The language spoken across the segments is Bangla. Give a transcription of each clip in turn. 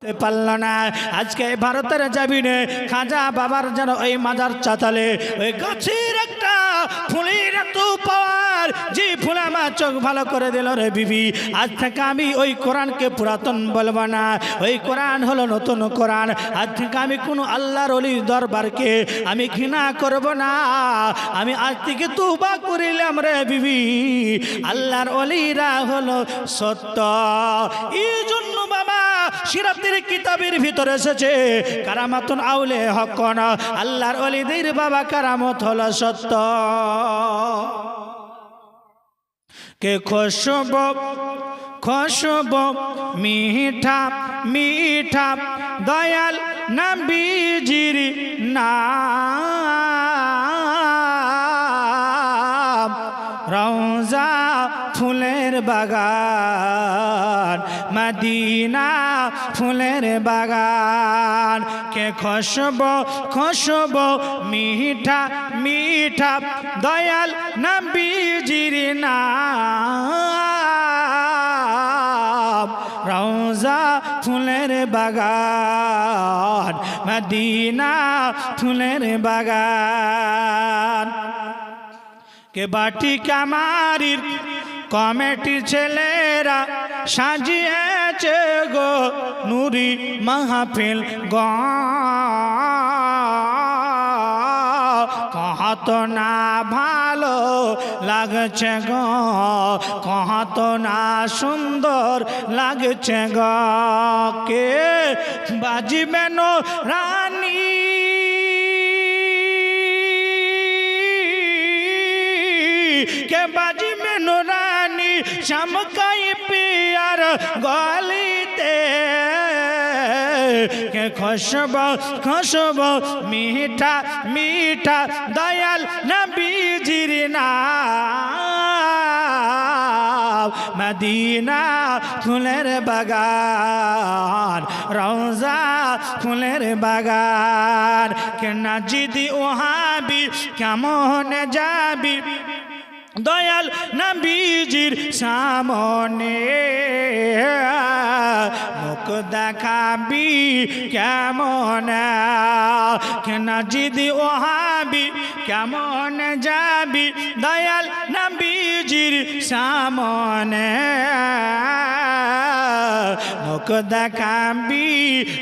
পারল না। আজকে ভারতের জাবিনে খাজা বাবার যেন ওই মাজার চাতালে, ওই গাছের একটা ফুলের এত পাওয়ার, যে ফুলে আমার চোখ ভালো করে দিল রে বিবি। আজ থেকে আমি ওই কোরআনকে পুরাতন বলব না। ওই কোরআন হলো নতুন কোরআন। আজ থেকে আমি কোনো আল্লাহর অলি দরবারকে আমি ঘৃণা করব না। আমি আজ থেকে তুবা করিলাম রে বিবি। আল্লাহর অলিরা হলো সত্য। এই জন্য সিরাতের কিতাবের ভিতরে এসেছে, কারামাতুন আউলে হকন আল্লাহর অলিদের বাবা কারামত হলো সত্য। কে খুশব খুশব মিঠা মিঠা, দয়াল নবীজির নাম। বাগান, মদিনা ফুলের বাগান। কে খুশব খুশব মিঠা মিঠা, দয়াল নবীজির নাম। রওজা ফুলের বাগান, মদিনা ফুলের বাগান। কে বাটি কামারির কমিটি ছেলেরা সাজিয়েছে গো নুরি মাহফিল গ। কহত না ভালো লাগছে গো, কহত না সুন্দর লাগছে গো। কে বাজিবেন রানী কে বাজি চমকাই পিয়ার গলিতে। কে খুশব খুশব মিঠা মিঠা দয়াল নবীজির নাম? মদিনা ফুলের বাগান, রওজা ফুলের বাগান। কে না জিদি ওহাবি, কেমন যাবি? দয়াল নবীজির সামনে। মুখ দেখাবি কেমন? কেন জিদি ওহাবি? কেমন যাবি? দয়াল নবীজির সামনে। মুখ দেখাবি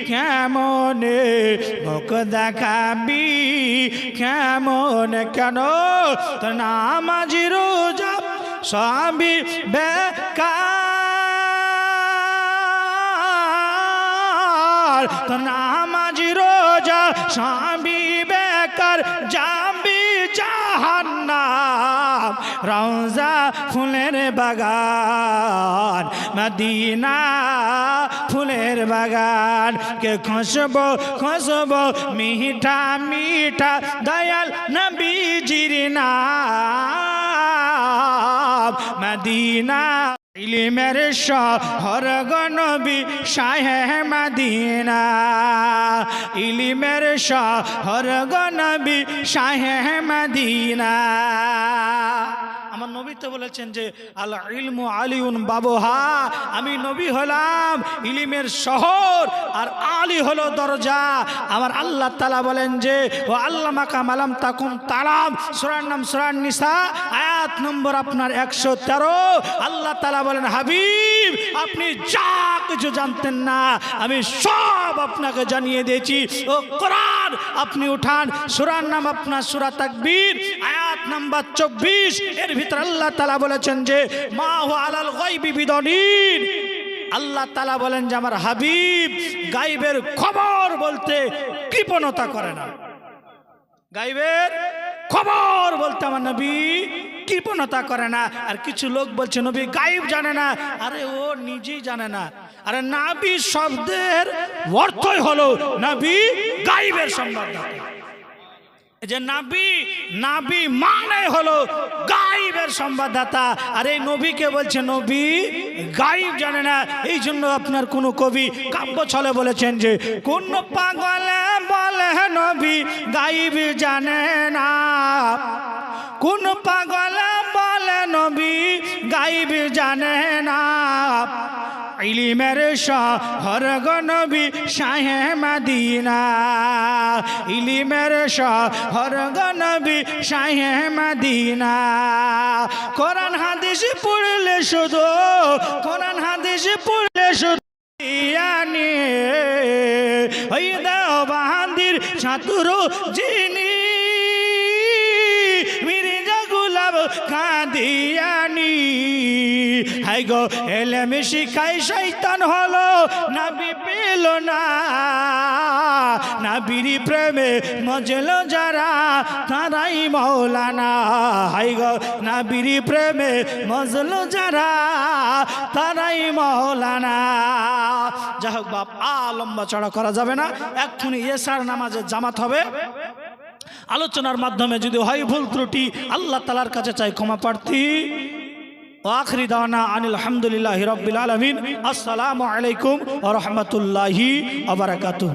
কেমন? মুখ দেখাবি কেমন? কেন? তো নামাজি রোজা স্বামী বেকার। তো নামাজি রোজা স্বামী বেকার। যাবি জাহান্নাম। রওজা ফুলের বাগান, মদিনা ফুলের বাগান। কে খসব খসব, মিঠা মিঠা দয়াল নবীজির নাম। মদিনা ইলিমের শহর গনবী শাহে মদিনা। ইলিমের শহর গনবী শাহে মদিনা। আমার নবী তো বলেছেন যে আল্লাহ ইলমু আলিউন বাবুহা। আমি নবী হলাম ইলিমের শহর, আর আলী হলো দরজা। আমার আল্লাহ তালা বলেন যে, ও আল্লাহ মাকা মালাম তাকুম তালাম। সুরার নাম সুরান নিসা, আয়াত নম্বর আপনার একশো তেরো। আল্লাহ তালা বলেন, হাবিব, আপনি যা কিছু জানতেন না, আমি সব আপনাকে জানিয়ে দিয়েছি। ও কোরআন, আপনি উঠান। সুরার নাম আপনার সুরা তাকবীর, আয়াত নাম্বার চব্বিশ, এর ভিতর আল্লাহ তালা বলেছেন যে, মা আলাল গাইবি আল্লাহ তালা বলেন যে, আমার হাবিব গাইবের খবর বলতে কৃপণতা করে না। গাইবের খবর বলতে আমার নবী কৃপণতা করে না। আর কিছু লোক বলছে, নবী গাইব জানে না। আরে ও নিজেই জানে না। আরে নাবি শব্দের অর্থই হলো, নবী গাইবের সংবাদদাতা যে নাবি নাবি মানে হলো গাইবের সংবাদদাতা। আর এই নবীকে বলছে, নবী গাইব জানে না এই জন্য আপনার কোন কবি কাব্য ছলে বলেছেন যে, কোন পাগলে বলে নবী গাইব জানে না। কোন পাগলে বলে নবী গাইব জানে না। ইলিমের শহর গনবী শাহে মাদিনা। ইলিমের শহর গনবী শাহে মাদিনা। কোরআন হাদিস পড়লে শুধু, কোরআন হাদিস পড়লে শুধু ইয়ানি। ওই দাও বাহান্দির ছাতুরো যিনি, মির্জা গুলাব কাদিয়ানি। হাই গো এলেম শিখাই শৈতান হলো? নাবি পেল না। নাবিরি প্রেমে মজল যারা, তারাই মৌলানা। হাই গো, নাবিরি প্রেমে মজল যারা, তারাই মৌলানা। যাই হোক বাপ আ লম্বা চড়া করা যাবে না। এক্ষুনি এসার নামাজের জামাত হবে। আলোচনার মাধ্যমে যদি হয় ভুল ত্রুটি, আল্লাহ তালার কাছে চাই ক্ষমা প্রার্থী। আখরি দানা আনিল আলহামদুলিল্লাহ রবিল আলমিন। আসসালামু আলাইকুম রহমতুল্লাহি আবরাকাতুহ